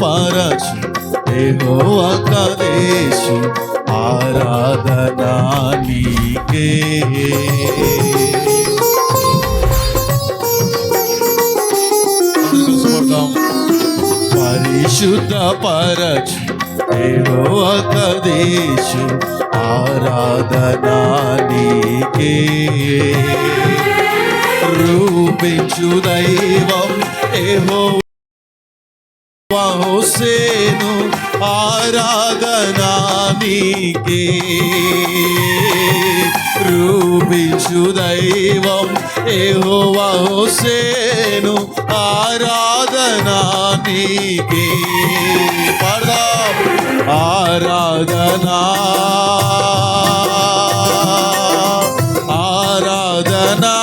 పరచు యెహోవా కదేశు ఆరాధనా నీకే. పరిశుద్ధ పరచు యెహోవా కదేశు ఆరాధనా నీకే. రూపించు దైవం యెహోవా హోసేను ఆరాధనా రూపించు దైవం యెహోవా హోసేను ఆరాధనా నీకే ఆరాధనా. ఆరాధనా.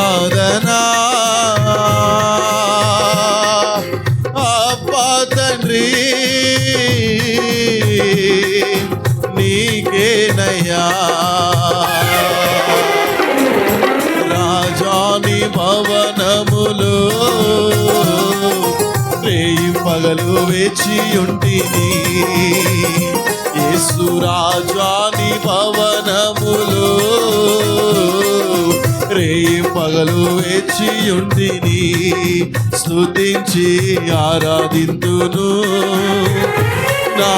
ఆరాధనా అబ్బా తండ్రి నీకేనయా రాజాని భవనములు రేయి పగలు వేచి ఉంటిని. యేసు రాజాని భవనములు రేయి పగలు వేచి ఉంటిని స్థుతించి ఆరాధింతును. నా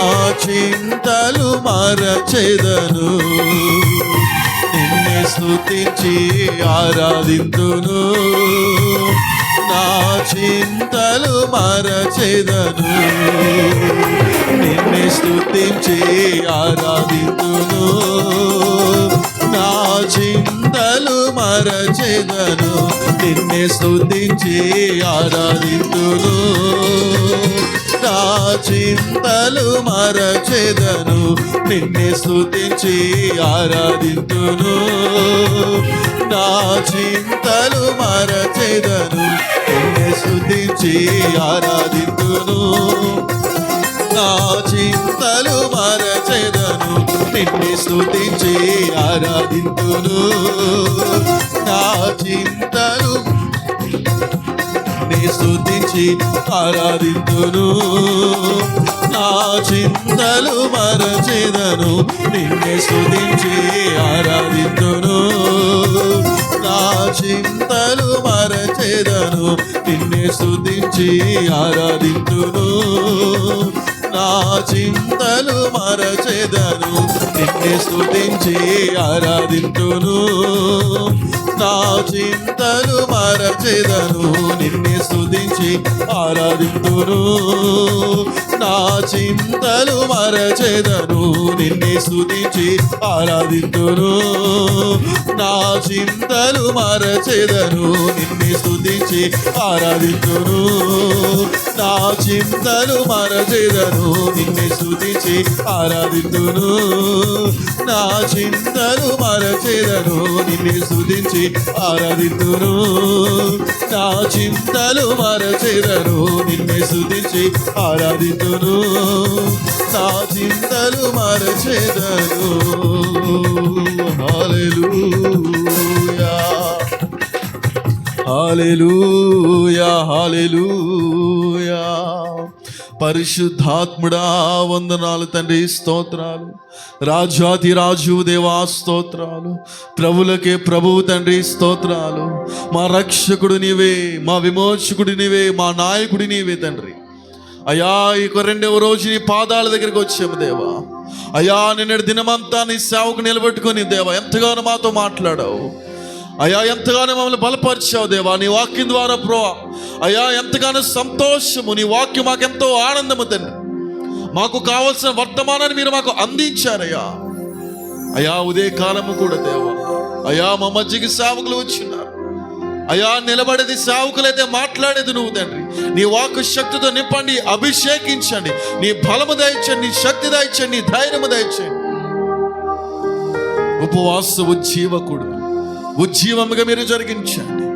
చింతలు మరచెదను. నిన్నే స్థుతించి ఆరాధింతును. నా చింతలు మరచెదను. నిన్నే స్థుతించి ఆరాధితును నా చింతలు మరచెదను. నిన్నే స్థుతించి ఆరాధితును నా చింతలు మరచెదను. నిన్నే స్థుతించి ఆరాధితును నా చింతలు మరచెదను. నిన్నే ఆరాధితును. నా చింతలు మరచెదను. నిన్ను స్థుతించి ఆరాధితును. నా చింతలు నీ స్తుతించి ఆరాధింతును. నా చింతలు మరచెదను నిన్నే స్తుతించి ఆరాధితును. నా చింతలు మరచెదను నిన్నే స్తుతించి ఆరాధితును. నా చింతలు మరచెదను. నిన్నే స్థుతించి ఆరాధింతును. నా చింతలు మరచెదను. నిన్నే స్థుతించి ఆరాధింతును. నా చింతలు మరచెదను. నిన్నే స్థుతించి ఆరాధింతును. నా చింతలు మరచెదను. నిన్నే స్థుతించి ఆరాధింతును. నా చింతలు మరచెదను. నిన్నే స్తుతించి ఆరాధింతును నా చింతలు మరచెదను నిన్నే స్తుతించి ఆరాధింతును నా చింతలు మరచెదను నిన్నే స్తుతించి ఆరాధింతును నా చింతలు మరచెదను. హల్లెలూయా. హాలెలూయా హాలెలూయా పరిశుద్ధాత్ముడా వందనాలు తండ్రి స్తోత్రాలు. రాజాది రాజు దేవా స్తోత్రాలు. ప్రభులకే ప్రభువు తండ్రి స్తోత్రాలు. మా రక్షకుడు నీవే మా విమోచకుడు నీవే మా నాయకుడి నీవే తండ్రి. అయా ఇక రెండవ రోజు నీ పాదాల దగ్గరికి వచ్చాము దేవా. అయా నిన్నటి దినమంతా నీ సేవకు నిలబెట్టుకొని దేవా ఎంతగానో మాతో మాట్లాడావు. అయా ఎంతగానో మమ్మల్ని బలపరిచావు దేవా. నీ వాక్యం ద్వారా ప్రో అయా ఎంతగానో సంతోషము నీ వాక్యం మాకెంతో ఆనందము తండ్రి. మాకు కావలసిన వర్తమానాన్ని మీరు మాకు అందించారయ్యా. అయా ఉదయ కాలము కూడా దేవా. అయా మా మధ్యకి సేవకులు వచ్చిన్నారు. అయా నిలబడేది సేవకులైతే మాట్లాడేది నువ్వు తండ్రి. నీ వాక్కు శక్తితో నింపండి అభిషేకించండి. నీ బలము దయచండి నీ శక్తి దయచండి నీ ధైర్యము దయచండి ఉపవాస ఉజ్జీవకుడు ఉజ్జీవముగా మీరు జరిగించండి.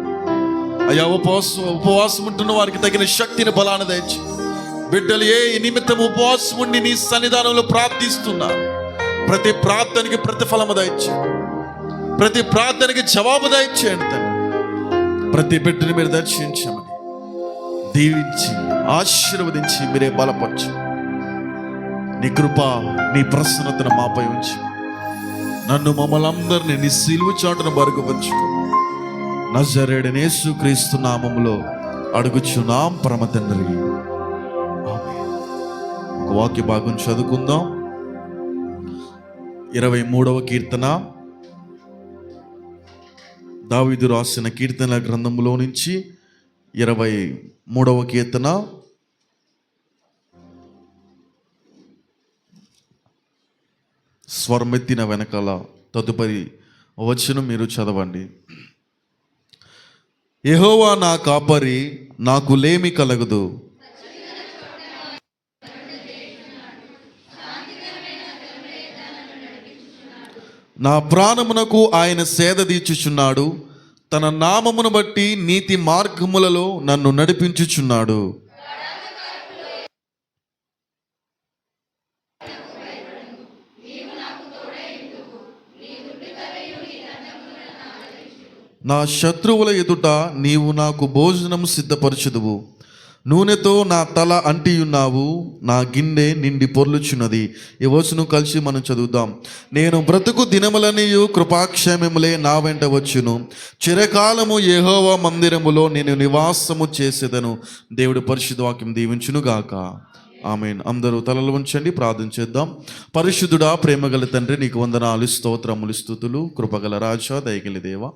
అయ్యా ఉపవాసం ఉపవాసం ఉంటున్న వారికి తగిన శక్తిని బలాన్ని దయచి బిడ్డలు ఏ నిమిత్తం ఉపవాసం ఉండి నీ సన్నిధానంలో ప్రార్థిస్తున్నారు? ప్రతి ప్రార్థనకి ప్రతిఫలము దయచేయండి. ప్రతి ప్రార్థనకి జవాబు దయచేయండి తను ప్రతి బిడ్డని మీరు దర్శించమని దీవించి ఆశీర్వదించి మీరే బలపరచు. నీ కృప నీ ప్రసన్నతను మాపై ఉంచి. నన్ను మమ్మల్ని అందరినీ నీ సిలువు చాటును బరుగుపరుచుకో నజరేడనేసు క్రీస్తు నామములో అడుగుచున్నాం పరమ తండ్రి. ఒక వాక్య భాగం చదువుకుందాం. ఇరవై మూడవ కీర్తన. దావీదు రాసిన కీర్తన గ్రంథంలో నుంచి ఇరవై మూడవ కీర్తన. స్వరమెత్తిన వెనకాల తదుపరి వచనం మీరు చదవండి. ఎహోవా నా కాపరి నాకు లేమి కలగదు. నా ప్రాణమునకు ఆయన సేద తీర్చుచున్నాడు. తన నామమును బట్టి నీతి మార్గములలో నన్ను నడిపించుచున్నాడు. నా శత్రువుల ఎదుట నీవు నాకు భోజనం సిద్ధపరచుదువు. నూనెతో నా తల అంటియున్నావు నా గిన్నె నిండి పొర్లుచున్నది. ఈ వచనం కలిసి మనం చదువుదాం. నేను బ్రతుకు దినములనియు కృపాక్షేమములే నా వెంట వచ్చును. చిరకాలము యెహోవా మందిరములో నేను నివాసము చేసేదను. దేవుడు పరిశుద్ధవాక్యం దీవించునుగాక. దీవించును గాక ఆమెన్. అందరూ తలలు ఉంచండి ప్రార్థన చేద్దాం. పరిశుద్ధుడా ప్రేమగల తండ్రి నీకు వందనాలు స్తోత్రములు స్థుతులు కృపగల రాజా దయగలి దేవా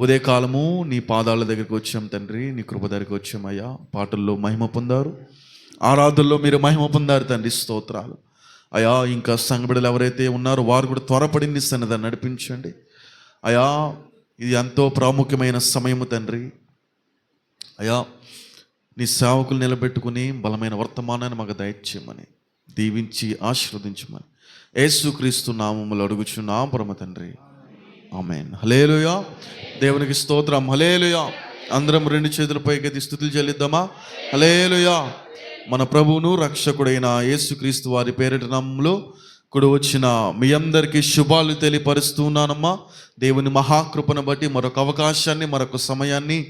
ఉదయకాలము నీ పాదాల దగ్గరికి వచ్చాం తండ్రి నీ కృప దగ్గరికి వచ్చాం అయ్యా. పాటల్లో మహిమ పొందారు. ఆరాధనలో మీరు మహిమ పొందారు తండ్రి స్తోత్రాలు. అయా ఇంకా సంగబిడలు ఎవరైతే ఉన్నారో వారు కూడా త్వరపడి నీ నడిపించండి. అయా ఇది ఎంతో ప్రాముఖ్యమైన సమయము తండ్రి. అయా నీ సేవకులు నిలబెట్టుకుని బలమైన వర్తమానాన్ని మాకు దయచేయమని దీవించి ఆశీర్వదించమని. యేసుక్రీస్తు నామములు అడుగుచున్నాం పరమ తండ్రి. ఆమెన్. హలేలుయా దేవునికి స్తోత్రం. హలేలుయా అందరం రెండు చేతులపై గది స్థుతులు చెల్లిద్దామా? హలేలుయా మన ప్రభువును రక్షకుడైన యేసుక్రీస్తు వారి పేరిటనంలో ఇప్పుడు వచ్చిన మీ అందరికీ శుభాలు తెలియపరుస్తున్నానమ్మా దేవుని మహాకృపను బట్టి మరొక అవకాశాన్ని మరొక సమయాన్ని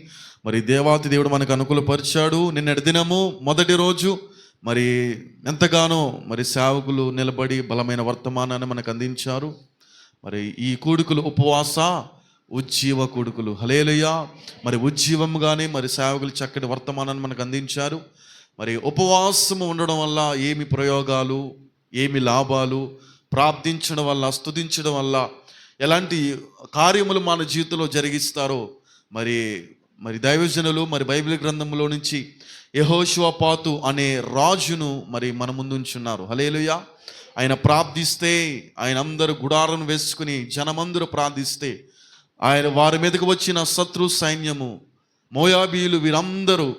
మరి దేవాతి దేవుడు మనకు అనుకూలపరిచాడు. నిన్నటి దినము మొదటి రోజు మరి ఎంతగానో మరి సేవకులు నిలబడి బలమైన వర్తమానాన్ని మనకు అందించారు. మరి ఈ కూడుకులు ఉపవాస ఉజ్జీవ కూడుకులు. హలేలుయా మరి ఉజ్జీవంగానే మరి సేవకులు చక్కటి వర్తమానాన్ని మనకు అందించారు. మరి ఉపవాసము ఉండడం వల్ల ఏమి ప్రయోగాలు ఏమి లాభాలు ప్రార్థించడం వల్ల స్తుతించడం వల్ల ఎలాంటి కార్యములు మన జీవితంలో జరిగిస్తారో మరి మరి దైవజనులు మరి బైబిల్ గ్రంథంలో నుంచి యహోశివపాతు అనే రాజును మరి మన ముందుంచున్నారు హలేలుయా ఆయన ప్రార్థిస్తే ఆయన అందరూ గుడారం వేసుకుని జనమందరూ ప్రార్థిస్తే ఆయన వారి మీదకు వచ్చిన శత్రు సైన్యము మోయాబీలు వీరందరూ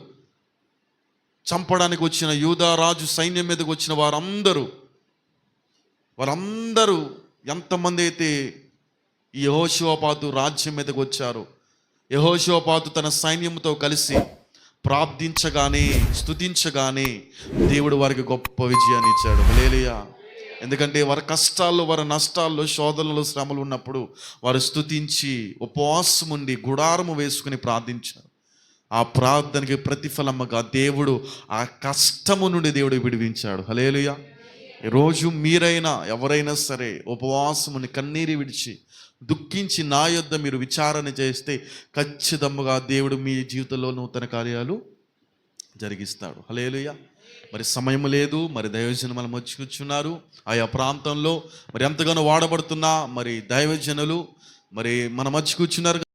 చంపడానికి వచ్చిన యూదా రాజు సైన్యం మీదకు వచ్చిన వారందరూ వారందరూ ఎంతమంది అయితే యహోశివపాతు రాజ్యం మీదకు వచ్చారు యహోశివపాతు తన సైన్యంతో కలిసి ప్రార్థించగానే స్తుతించగానే దేవుడు వారికి గొప్ప విజయాన్ని ఇచ్చాడు. లేలియా ఎందుకంటే వారి కష్టాల్లో వారి నష్టాల్లో శోధనలు శ్రమలు ఉన్నప్పుడు వారు స్తుతించి ఉపవాసం ఉండి గుడారము వేసుకుని ప్రార్థించారు. ఆ ప్రార్థనకి ప్రతిఫలముగా దేవుడు ఆ కష్టము నుండి దేవుడు విడిపించాడు హలేలుయ రోజు మీరైనా ఎవరైనా సరే ఉపవాసముని కన్నీరు విడిచి దుఃఖించి నా యొద్ద మీరు విచారణ చేస్తే ఖచ్చితంగా దేవుడు మీ జీవితంలో నూతన కార్యాలు జరిగిస్తాడు. హలేలుయ మరి సమయం లేదు మరి దైవజనులు మనం వచ్చి కూర్చున్నారు. ఆయా ప్రాంతంలో మరి ఎంతగానో వాడబడుతున్నా మరి దైవజనులు మరి మన మధ్య కూర్చున్నారు